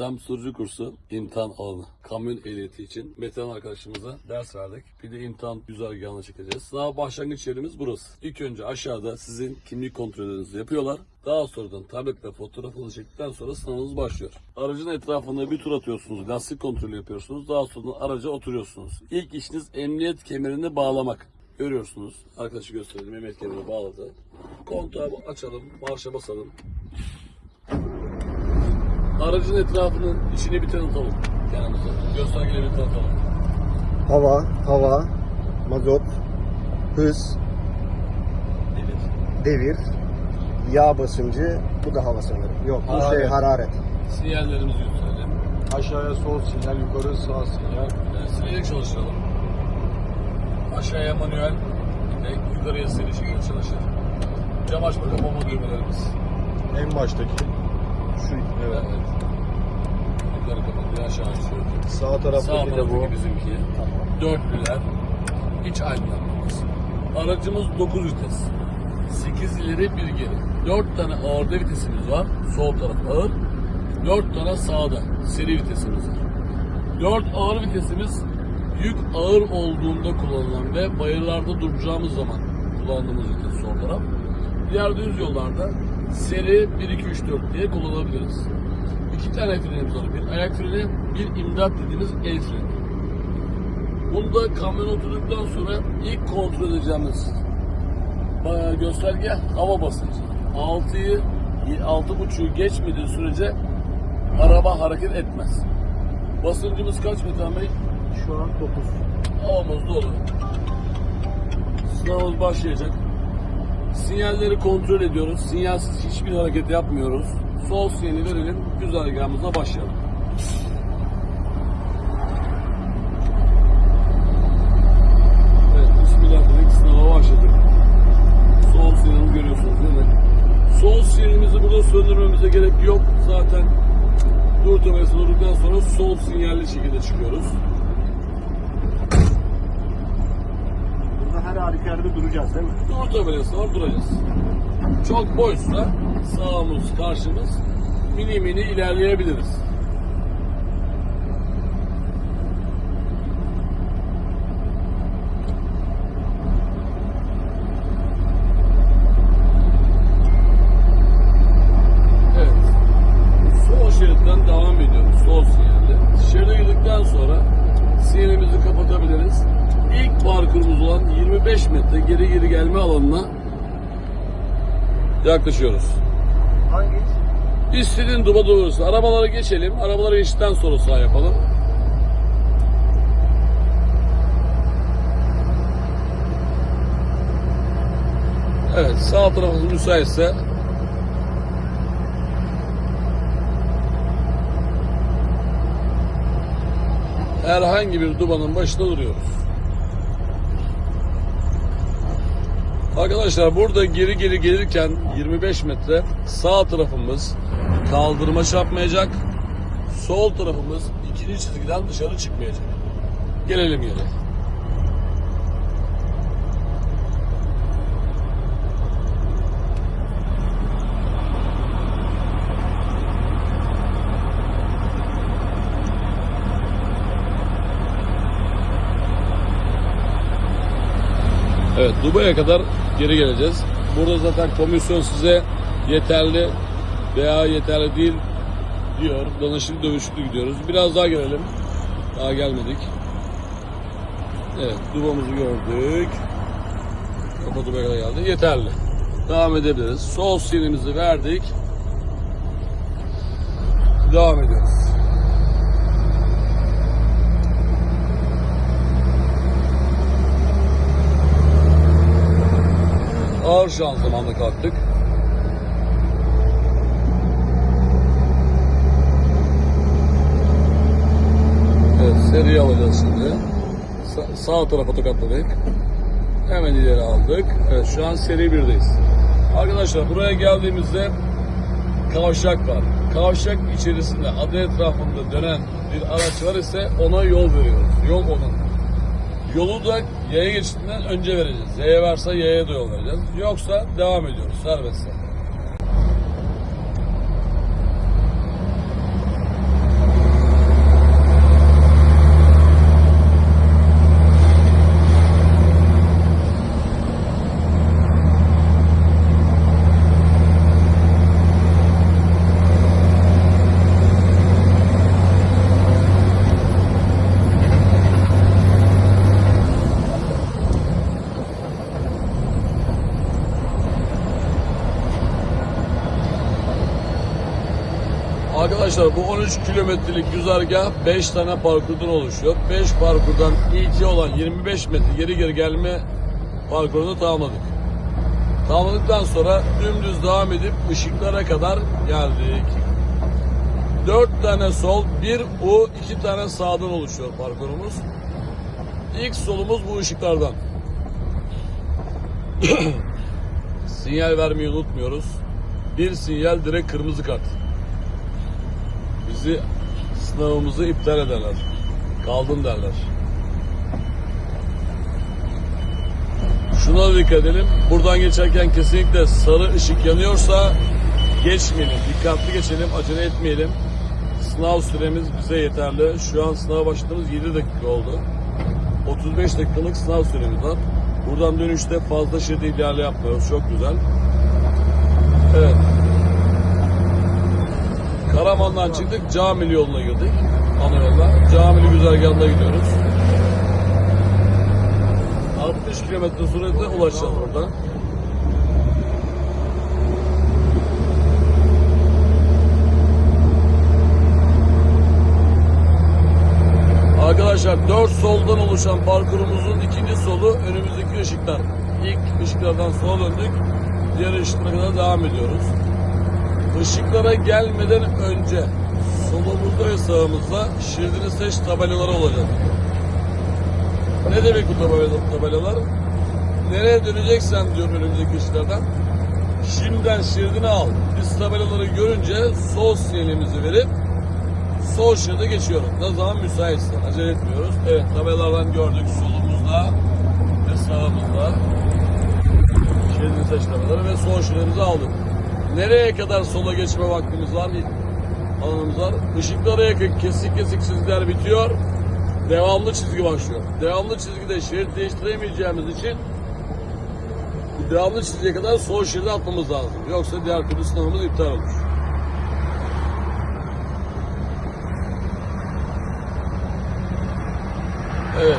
SEM sürücü kursu imtihan alanı. Kamyon ehliyeti için Metehan arkadaşımıza ders verdik. Bir de imtihan güzergahına çekeceğiz. Sınav başlangıç yerimiz burası. İlk önce aşağıda sizin kimlik kontrollerinizi yapıyorlar. Daha sonradan tabletle fotoğrafınızı çektikten sonra sınavınız başlıyor. Aracın etrafında bir tur atıyorsunuz. Lastik kontrolü yapıyorsunuz. Daha sonra araca oturuyorsunuz. İlk işiniz emniyet kemerini bağlamak. Görüyorsunuz. Arkadaşı gösterelim. Emniyet kemerini bağladı. Kontağı açalım. Marşa basalım. Aracın etrafının içini bir tanıtalım. Yanımıza. Göstergeleri bir tanıtalım. Hava, hava, mazot, hız, Evet. devir, yağ basıncı, bu da hava sanırım. Yok bu şey Hararet. hararet. Sinyallerimizi gösterelim. Aşağıya sol sinyal, yukarı sağ sinyal. Evet, silerek çalıştıralım. Aşağıya manuel, ve yukarıya şekilde çalışır. Cam açma kapama düğmelerimiz. En baştaki. Şu Evet. evet. Yukarı kapatıyor, aşağı açıyor. Sağ Sağ taraftaki de bu. taraftaki bizimki. Dörtlüler. İç aydınlatmamız. Aracımız 9 vites. 8 ileri bir geri. 4 tane ağırda vitesimiz var. Sol taraf ağır. 4 tane sağda seri vitesimiz var. 4 ağır vitesimiz yük ağır olduğunda kullanılan ve bayırlarda duracağımız zaman kullandığımız vites sol taraf. Diğer düz yollarda seri 1 2 3 4 diye kullanabiliriz. İki tane frenimiz var. Bir ayak freni, bir imdat dediğimiz el freni. Bunda kamyon oturduktan sonra ilk kontrol edeceğimiz gösterge hava basıncı. 6'yı 6.5'u geçmediği sürece araba hareket etmez. Basıncımız kaç Metehan Bey? Şu an 9. Havamız dolu. Sınavımız başlayacak. Sinyalleri kontrol ediyoruz. Sinyalsiz hiçbir hareket yapmıyoruz. Sol sinyali verelim. Güzergahımıza başlayalım. Evet, Bismillah dedik. Sınava başladık. Sol sinyalini görüyorsunuz değil mi? Sol sinyalimizi burada söndürmemize gerek yok. Zaten dur tabelası durduktan sonra sol sinyalli şekilde çıkıyoruz. Her halükarda duracağız değil mi? Dur tabelası var duracağız. Çok boşsa sağımız karşımız mini mini ilerleyebiliriz. Evet. Sol şeritten devam ediyoruz. Sol sinyalde. Şeride girdikten sonra sinyalimizi kapatabiliriz. Parkurumuz olan 25 metre geri geri gelme alanına yaklaşıyoruz. Hangi? İstediğin duba doğrusu. Arabalara geçelim. Arabalara geçtikten sonra sağ yapalım. Evet sağ tarafımız müsaitse herhangi bir dubanın başında duruyoruz. Arkadaşlar burada geri geri gelirken 25 metre sağ tarafımız kaldırıma çarpmayacak. Sol tarafımız ikinci çizgiden dışarı çıkmayacak. Gelelim geri. Evet Dubai'ye kadar geri geleceğiz. Burada zaten komisyon size yeterli veya yeterli değil diyor. Danışıklı dövüşlü gidiyoruz. Biraz daha gelelim. Daha gelmedik. Evet Dubai'mizi gördük. Dubai'ye kadar geldi. Yeterli. Devam edebiliriz. Sol sinyalimizi verdik. Devam ediyoruz. Ağır şanzımanla kalktık. Evet, seri alacağız şimdi. Sa- sağ tarafa tokatladık. Hemen ileri aldık. Evet, şu an seri birdeyiz. Arkadaşlar buraya geldiğimizde kavşak var. Kavşak içerisinde adı etrafında dönen bir araç var ise ona yol veriyoruz. Yol onun. Yolu da yaya geçitinden önce vereceğiz. Yaya varsa yaya da yol vereceğiz. Yoksa devam ediyoruz serbestse. Arkadaşlar bu 13 kilometrelik güzergah 5 tane parkurdan oluşuyor. 5 parkurdan ilki olan 25 metre geri geri gelme parkurunu tamamladık. Tamamladıktan sonra dümdüz devam edip ışıklara kadar geldik. 4 tane sol, 1 U, 2 tane sağdan oluşuyor parkurumuz. İlk solumuz bu ışıklardan. Sinyal vermeyi unutmuyoruz. Bir sinyal direkt kırmızı kart. Bizi sınavımızı iptal ederler. Kaldın derler. Şuna dikkat edelim. Buradan geçerken kesinlikle sarı ışık yanıyorsa geçmeyelim. Dikkatli geçelim. Acele etmeyelim. Sınav süremiz bize yeterli. Şu an sınava başladığımız 7 dakika oldu. 35 dakikalık sınav süremiz var. Buradan dönüşte fazla şerit ihlali yapmıyoruz. Çok güzel. Evet. Karaman'dan çıktık. Camili yoluna girdik. Ana yolla. Camili güzergahına gidiyoruz. 60 kilometre süratle ulaşacağız oradan. Arkadaşlar 4 soldan oluşan parkurumuzun ikinci solu önümüzdeki ışıklar. İlk ışıklardan sola döndük. Diğer ışıklara kadar devam ediyoruz. Işıklara gelmeden önce solumuzda ve sağımızda şeridini seç tabelaları olacak. Ne demek bu tabela- tabelalar? Nereye döneceksen diyor önümüzdeki ışıklardan. Şimdiden şeridini al. Biz tabelaları görünce sol sinyalimizi verip sol şeride geçiyoruz. Ne zaman müsaitse. Acele etmiyoruz. Evet tabelalardan gördük solumuzda ve sağımızda. Şeridini seç tabelaları ve sol şeridimizi aldık. Nereye kadar sola geçme vaktimiz var? Alanımız var. Işıklara yakın kesik kesik çizgiler bitiyor. Devamlı çizgi başlıyor. Devamlı çizgide şerit değiştiremeyeceğimiz için devamlı çizgiye kadar sol şeride atmamız lazım. Yoksa diğer türlü sınavımız iptal olur. Evet.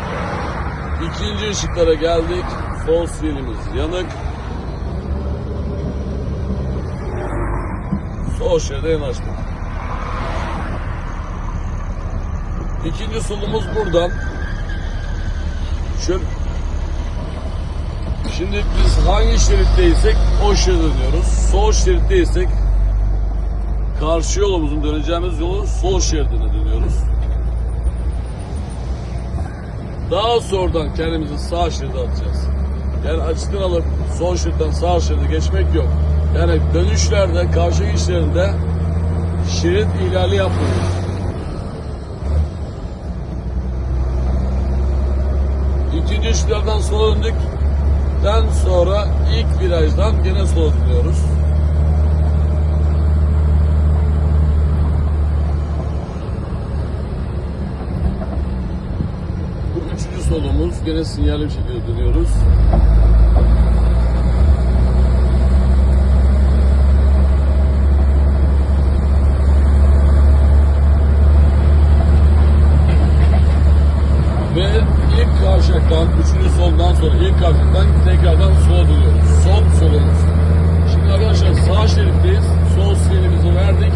İkinci ışıklara geldik. Sol sinyalimiz yanık. Sol şeride yanaştık. İkinci solumuz buradan. Şöyle. Şimdi biz hangi şeritteysek o şeride dönüyoruz. Sol şeritteysek karşı yolumuzun döneceğimiz yolu sol şeridine dönüyoruz. Daha sonradan kendimizi sağ şeride atacağız. Yani açıktan alıp sol şeritten sağ şeride geçmek yok. Yani dönüşlerde, karşı geçişlerinde şerit ihlali yapmıyoruz. İkinci ışıklardan sola döndükten sonra ilk virajdan gene sola dönüyoruz. Bu üçüncü solumuz. Gene sinyalli bir şekilde dönüyoruz. Ve ilk kavşaktan, üçüncü soldan sonra ilk kavşaktan tekrardan sola dönüyoruz. Sol solumuz. Şimdi arkadaşlar sağ şeritteyiz. Sol sinyalimizi verdik.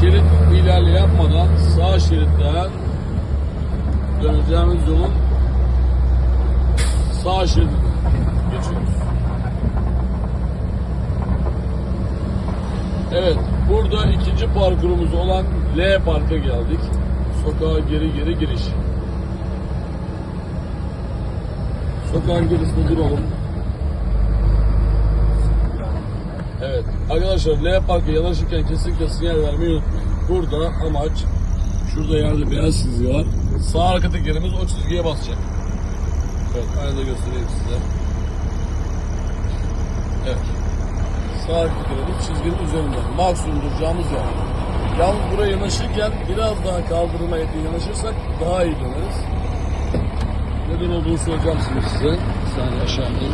Şerit ihlali yapmadan sağ şeritten döneceğimiz yolun sağ şeridine geçiyoruz. Evet, burada ikinci parkurumuz olan Parka geldik. Sokağa geri geri giriş. Sokağın gerisinde duralım. Evet. Arkadaşlar L Park'a yanaşırken kesinlikle sinyal vermeyi unutmayın. Burada amaç şurada yerde beyaz çizgi var. Sağ arka tekerimiz o çizgiye basacak. Evet, aynı da göstereyim size. Evet. Sağ arka tekerimiz çizginin üzerinde. Maksimum duracağımız yer. Yalnız buraya yanaşırken biraz daha kaldırıma yanaşırsak daha iyi döneriz. Neden olduğunu söyleyeceğim şimdi size. Bir saniye aşağı ineyim.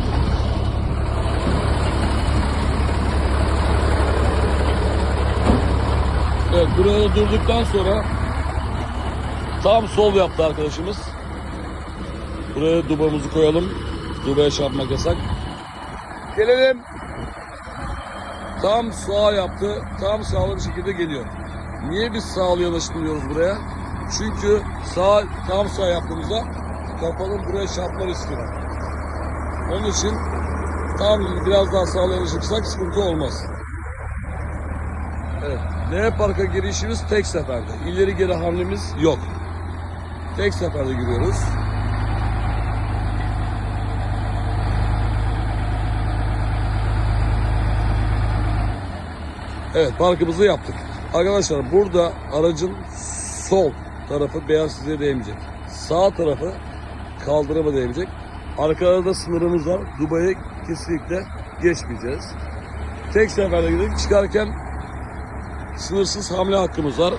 Evet burada durduktan sonra tam sol yaptı arkadaşımız. Buraya dubamızı koyalım. Dubaya çarpmak yasak. Gelelim. tam sağa yaptı. Tam sağlı bir şekilde geliyor. Niye biz sağlı yanaşmıyoruz buraya? Çünkü sağ tam sağ yaptığımızda kafanın buraya çarpma riski var. Onun için tam biraz daha sağlı yanaşırsak sıkıntı olmaz. Evet. L parka girişimiz tek seferde. İleri geri hamlemiz yok. Tek seferde giriyoruz. Evet parkımızı yaptık. Arkadaşlar burada aracın sol tarafı beyaz çizgiye değmeyecek. Sağ tarafı kaldırıma değmeyecek. Arkada da sınırımız var. Dubai'ye kesinlikle geçmeyeceğiz. Tek seferde gidip çıkarken sınırsız hamle hakkımız var.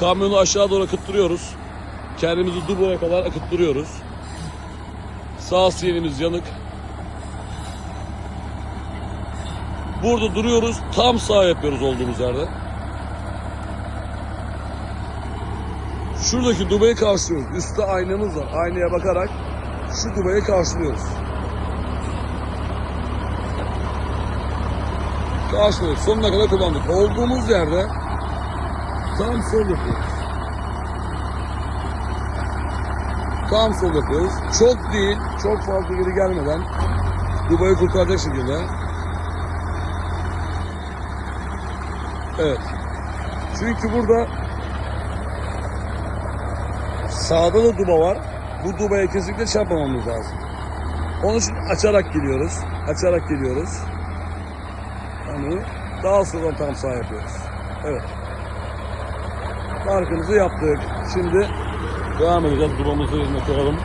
Kamyonu aşağı doğru akıttırıyoruz. Kendimizi Dubai'ye kadar akıttırıyoruz. Sağ sinyalimiz yanık. Burada duruyoruz. Tam sağ yapıyoruz olduğumuz yerde. Şuradaki dubayı karşılıyoruz. Üstte aynamız var. Aynaya bakarak şu dubayı karşılıyoruz. Karşılıyoruz. Sonuna kadar kullandık. Olduğumuz yerde tam sol yapıyoruz. Tam sol yapıyoruz. Çok değil, çok fazla geri gelmeden dubayı kurtaracak şekilde Evet. Çünkü burada sağda da duba var. Bu dubaya kesinlikle çarpmamamız lazım. Onun için açarak geliyoruz. Açarak geliyoruz. Hani daha sonra tam sağ yapıyoruz. Evet. Parkımızı yaptık. Şimdi devam edeceğiz. Dubamızı yerine koyalım.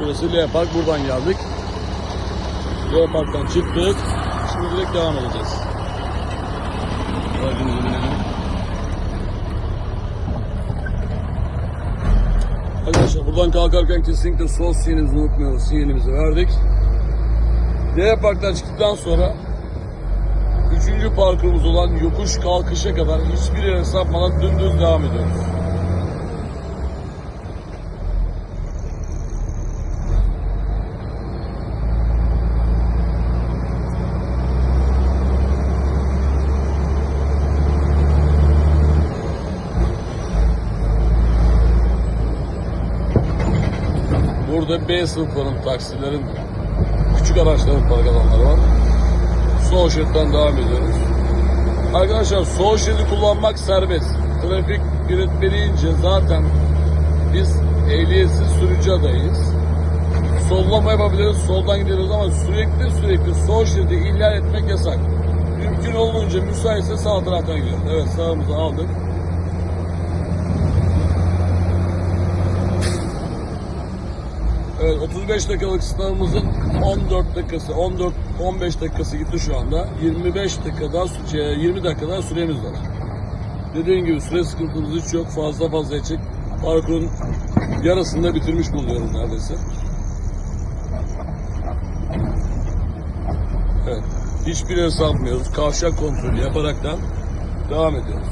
Burası L Park. Buradan geldik. L Park'tan çıktık. Direkt devam edeceğiz. Aracımızı binelim. Arkadaşlar buradan kalkarken kesinlikle sol sinyalimizi unutmuyoruz. Sinyalimizi verdik. L Park'tan çıktıktan sonra üçüncü parkurumuz olan yokuş kalkışa kadar hiçbir yere sapmadan dümdüz devam ediyoruz. Burada B sınıfların taksilerin, küçük araçların park alanları var. Sol şeritten devam ediyoruz. Arkadaşlar sol şeridi kullanmak serbest. Trafik yönetmeliğince zaten biz ehliyetsiz sürücü adayız. Sollama yapabiliriz, soldan gidiyoruz ama sürekli sürekli sol şeridi ihlal etmek yasak. Mümkün olduğunca müsaitse sağ taraftan gidiyoruz. Evet sağımızı aldık. Evet 35 dakikalık sınavımızın 14 dakikası 14 15 dakikası gitti şu anda. 25 dakika daha sü- şey, 20 dakika daha süremiz var. Dediğim gibi süre sıkıntımız hiç yok. Fazla fazla edecek. Parkurun yarısında bitirmiş bulunuyoruz neredeyse. Evet. Hiçbir yere sapmıyoruz. Kavşak kontrolü yaparaktan devam ediyoruz.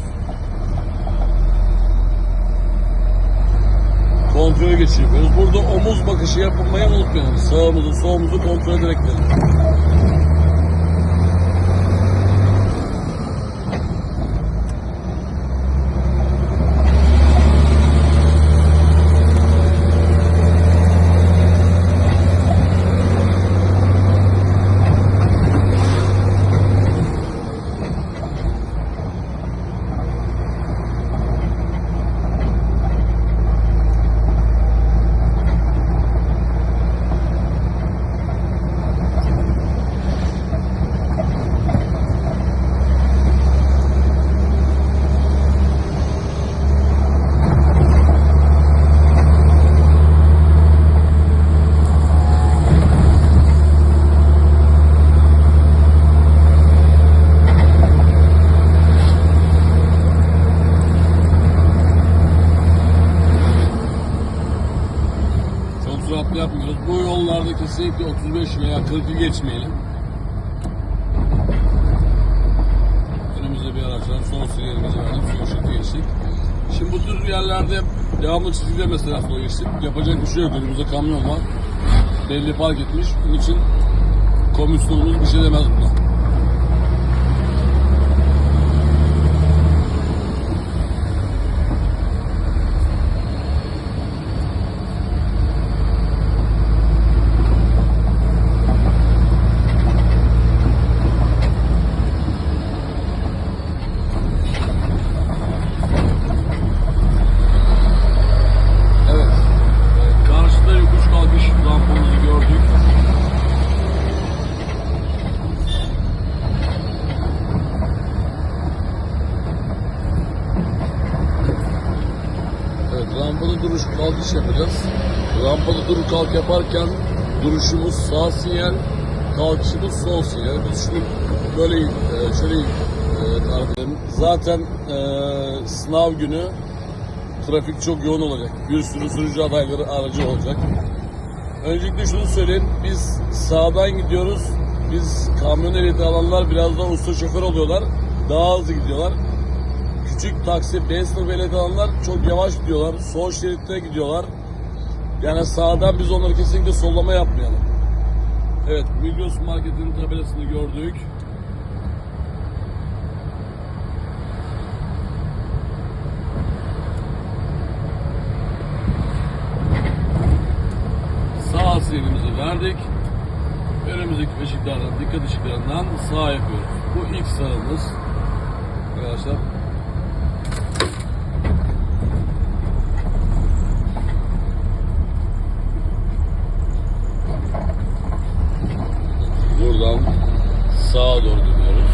Kontrolü geçiriyoruz. Burada omuz bakışı yapılmayı unutmayalım. Sağımızı solumuzu kontrol ederek gidelim. Çok süratli yapmıyoruz. Bu yollarda kesinlikle 35 veya 40'ı geçmeyelim. Önümüzde bir araç var. Son sinyalimizi verdik. Sol şeridi geçtik. Şimdi bu tür yerlerde devamlı çizgide mesela sola geçtik. Yapacak bir şey yok. Önümüzde kamyon var. Belli park etmiş. Bunun için komisyonumuz bir şey demez buna. Evet. Ee, Karşıda yokuş kalkış rampamızı gördük. Evet, rampalı yapacağız. Rampalı duruş kalk yaparken duruşumuz sağ sinyal, kalkışımız sol sinyal. Biz şunu böyle e, şöyle e, tarif edelim. Zaten e, sınav günü trafik çok yoğun olacak. Bir sürü sürücü adayları aracı olacak. Öncelikle şunu söyleyeyim. Biz sağdan gidiyoruz. Biz kamyon ehliyeti alanlar biraz daha usta şoför oluyorlar. Daha hızlı gidiyorlar. Küçük taksi, B sınıf ehliyeti alanlar çok yavaş gidiyorlar. Sol şeritte gidiyorlar. Yani sağdan biz onları kesinlikle sollama yapmayalım. Evet, Migros Market'in tabelasını gördük. Sağ sinyalimizi verdik. Önümüzdeki ışıklardan, dikkat ışıklarından sağ yapıyoruz. Bu ilk sağımız. Arkadaşlar. Buradan sağa doğru dönüyoruz.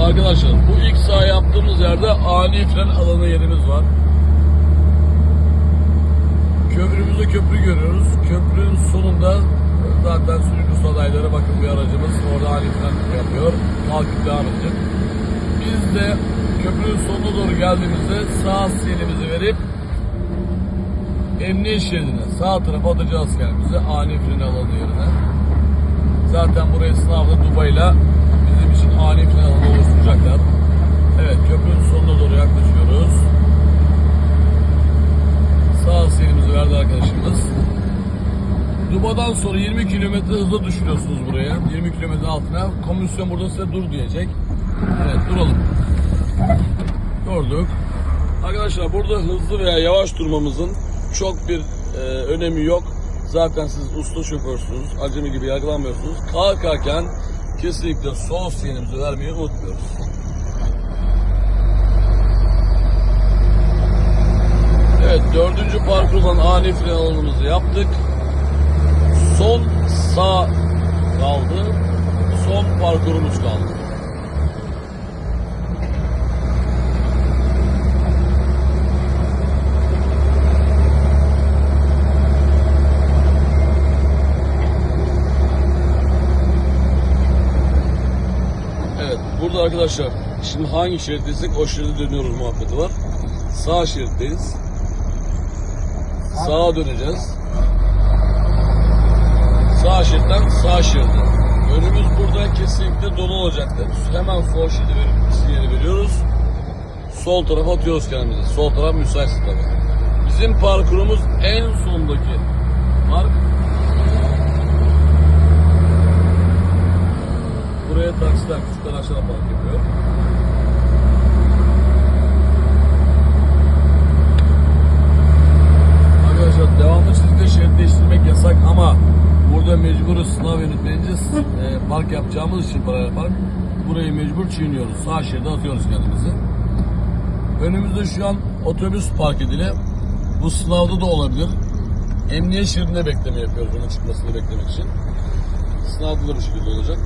Arkadaşlar bu ilk sağ yaptığımız yerde ani fren alanı yerimiz var. Köprümüzde köprü görüyoruz. Köprünün sonunda zaten sürücü adayları bakın bu aracımız orada ani fren yapıyor. Kalkıp devam edecek. Biz de köprünün sonuna doğru geldiğimizde sağ sinyalimizi verip emniyet şeridine sağ tarafa atacağız kendimizi ani fren alanı yerine. Zaten burayı sınavda Dubai'yle bizim için ani fren alanı oluşturacaklar. Evet köprünün sonuna doğru yaklaşıyoruz. Sağ sinyalimizi verdi arkadaşımız. Duba'dan sonra 20 kilometre hızla düşürüyorsunuz buraya. 20 kilometre altına. Komisyon burada size dur diyecek. Evet duralım. Durduk. Arkadaşlar burada hızlı veya yavaş durmamızın çok bir e, önemi yok. Zaten siz usta şoförsünüz. Acemi gibi yargılanmıyorsunuz. Kalkarken kesinlikle sol sinyalimizi vermeyi unutmuyoruz. Evet dördüncü parkurdan ani fren alanımızı yaptık. Son sağ kaldı. Son parkurumuz kaldı. Arkadaşlar şimdi hangi şeritteysek o şeride dönüyoruz muhabbeti var. Sağ şeritteyiz. Sağa döneceğiz. Sağ şeritten sağ şeride. Önümüz burada kesinlikle dolu olacaktır. Hemen sol şeridi verip sinyali veriyoruz. Sol tarafa atıyoruz kendimizi. Sol taraf müsait tabii. Bizim parkurumuz en sondaki park. Buraya taksiler, küçük araçlar park yapıyor. Arkadaşlar devamlı çizgide şerit değiştirmek yasak ama burada mecburuz sınav yönetmenince e, park yapacağımız için paralel park burayı mecbur çiğniyoruz. Sağ şeride atıyoruz kendimizi. Önümüzde şu an otobüs park edili. Bu sınavda da olabilir. Emniyet şeridinde bekleme yapıyoruz onun çıkmasını beklemek için. Sınavda da bu şekilde olacak.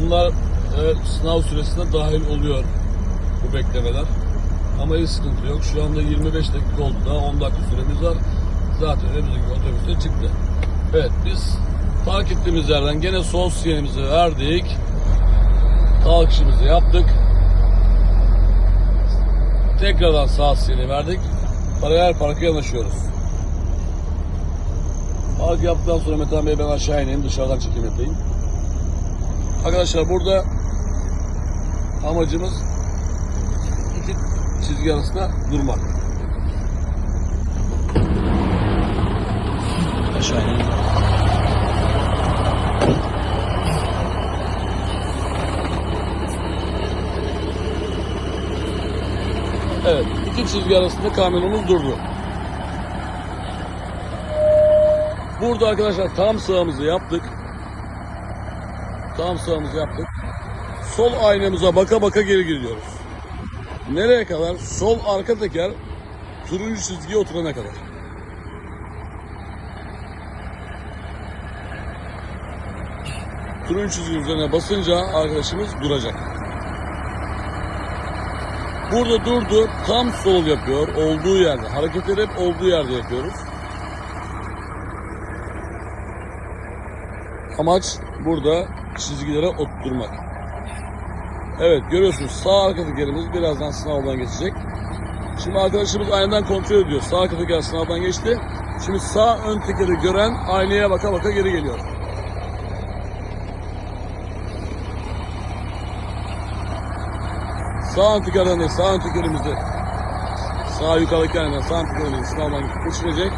Bunlar evet, sınav süresinde dahil oluyor bu beklemeler. Ama hiç sıkıntı yok. Şu anda 25 dakika oldu daha 10 dakika süremiz var. Zaten önümüzdeki otobüste çıktı. Evet biz park ettiğimiz yerden gene sol sinyalimizi verdik. Kalkışımızı yaptık. Tekrardan sağ sinyali verdik. Paralel parka yanaşıyoruz. Park yaptıktan sonra Metehan Bey ben aşağı ineyim dışarıdan çekim yapayım. Arkadaşlar burada amacımız iki çizgi arasında durmak. Aşağı inelim. Evet, iki çizgi arasında kamyonumuz durdu. Burada arkadaşlar tam sağımızı yaptık. Tam sağımızı yaptık. Sol aynamıza baka baka geri gidiyoruz. Nereye kadar? Sol arka teker turuncu çizgiye oturana kadar. Turuncu çizginin üzerine basınca arkadaşımız duracak. Burada durdu, tam sol yapıyor, olduğu yerde. Hareketleri hep olduğu yerde yapıyoruz. Amaç burada çizgilere oturtmak. Evet görüyorsunuz sağ arka tekerimiz birazdan sınavdan geçecek. Şimdi arkadaşımız aynadan kontrol ediyor. Sağ arka teker sınavdan geçti. Şimdi sağ ön tekeri gören aynaya baka baka geri geliyor. Sağ ön tekerden de sağ ön tekerimizi sağ yukarıdaki aynadan sağ ön tekerimizi sınavdan geçirecek.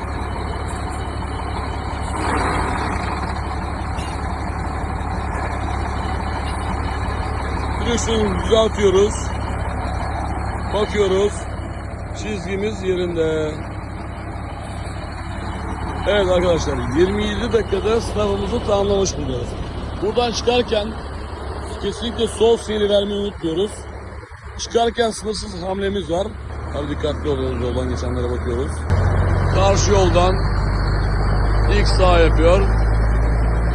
Direksiyonu düzeltiyoruz. Bakıyoruz. Çizgimiz yerinde. Evet arkadaşlar 27 dakikada sınavımızı tamamlamış bulunuyoruz. Buradan çıkarken kesinlikle sol sinyali vermeyi unutmuyoruz. Çıkarken sınırsız hamlemiz var. Hadi dikkatli oluyoruz yoldan geçenlere bakıyoruz. Karşı yoldan ilk sağ yapıyor.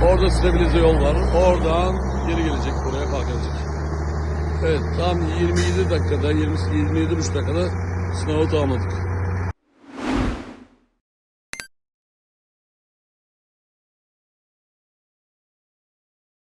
Orada stabilize yol var. Oradan geri gelecek. Evet tam 27 dakikada 20 27,5 dakikada sınavı tamamladık.